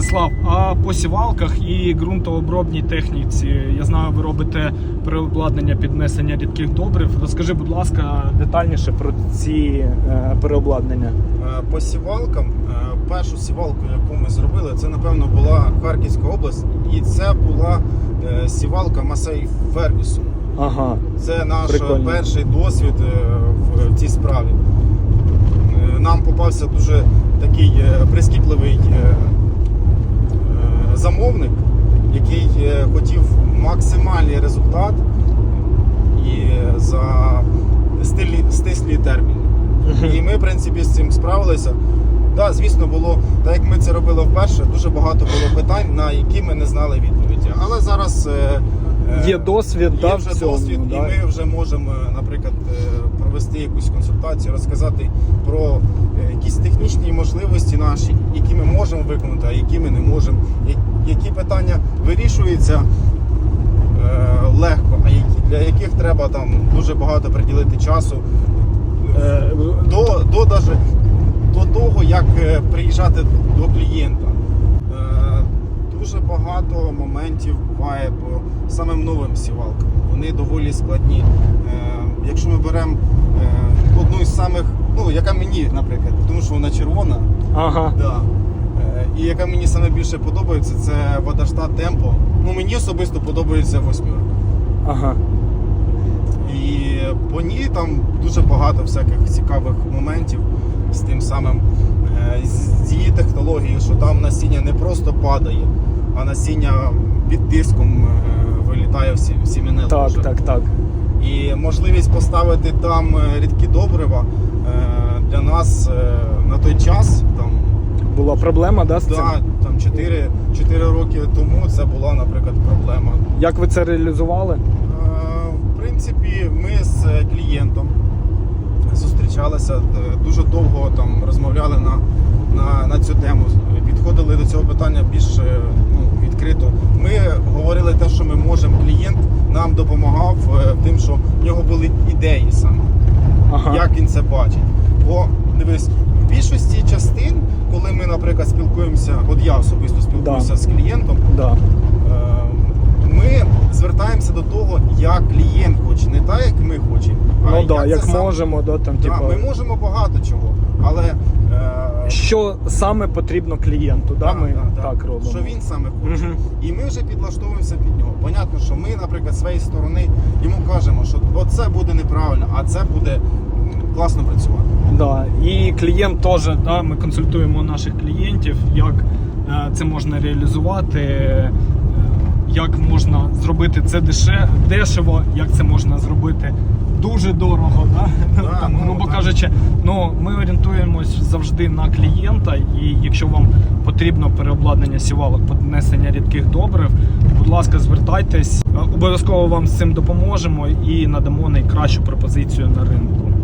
Слав, а по сівалках і ґрунтообробній техніці, я знаю, ви робите переобладнання піднесення рідких добрив. Розкажи, будь ласка, детальніше про ці е, переобладнання. Е, По сівалкам, е, першу сівалку, яку ми зробили, це напевно була Харківська область, і це була сівалка Масей Фергюсон. Ага, Це наш Прикольно. перший досвід в- цій справі. Нам попався дуже такий прискіпливий замовник, який е, хотів максимальний результат і за стилі, стислі терміни. І ми, в принципі, з цим справилися. Так, звісно, було, так як ми це робили вперше, дуже багато було питань, на які ми не знали відповіді. Але зараз е, е, Є досвід, є да, вже в цьому, досвід, да. і ми вже можемо, е, наприклад, е, провести якусь консультацію, розказати про е, якісь технічні можливості наші, виконати, а які ми не можемо, які питання вирішуються е, легко, а які, для яких треба там дуже багато приділити часу. Е, До, до, даже, до того, як е, приїжджати до клієнта. Е, Дуже багато моментів буває по самим новим сівалкам. Вони доволі складні. Е, Якщо ми беремо е, одну із самих, ну яка мені, наприклад, тому що вона червона, ага. да. І яка мені саме більше подобається, це водоштат темпо. Ну мені особисто подобається восьмірка. Ага. І по ній там дуже багато всяких цікавих моментів з тим самим е, з її технологією, що там насіння не просто падає, а насіння під тиском е, вилітає в сі- Так, ложе. так, так. І можливість поставити там е, рідкі добрива для нас на той час, там, Була проблема, да, з цим? да, там 4, 4 роки тому це була, наприклад, проблема. Як ви це реалізували? Е, В принципі, ми з клієнтом зустрічалися, е, дуже довго там розмовляли на, на, на цю тему, підходили до цього питання більш е, ну, відкрито. Ми говорили те, що ми можемо. Клієнт нам допомагав е, тим, що в нього були ідеї саме, Ага. як він це бачить. Бо дивись, більшості частин, коли ми, наприклад, спілкуємося, от я особисто спілкуюся Да. з клієнтом. Да. Е, Ми звертаємося до того, як клієнт хоче, не так, як ми хочемо. Ну да, це як сам- да, там, Да, Ми можемо багато чого, але е, що саме потрібно клієнту, да, да, ми да, да, робимо. що він саме хоче. Мгм. І ми вже підлаштовуємося під нього. Понятно, що ми, наприклад, з своєї сторони йому кажемо, що оце буде неправильно, а це буде класно працювати. Да. І клієнт теж, да, ми консультуємо наших клієнтів, як е, це можна реалізувати, е, як можна зробити це деше, дешево, як це можна зробити дуже дорого. Да? Да, Там, ну, грубо так. кажучи, ну, ми орієнтуємось завжди на клієнта, і якщо вам потрібно переобладнання сівалок, піднесення рідких добрив, будь ласка, звертайтесь. Обов'язково вам з цим допоможемо і надамо найкращу пропозицію на ринку.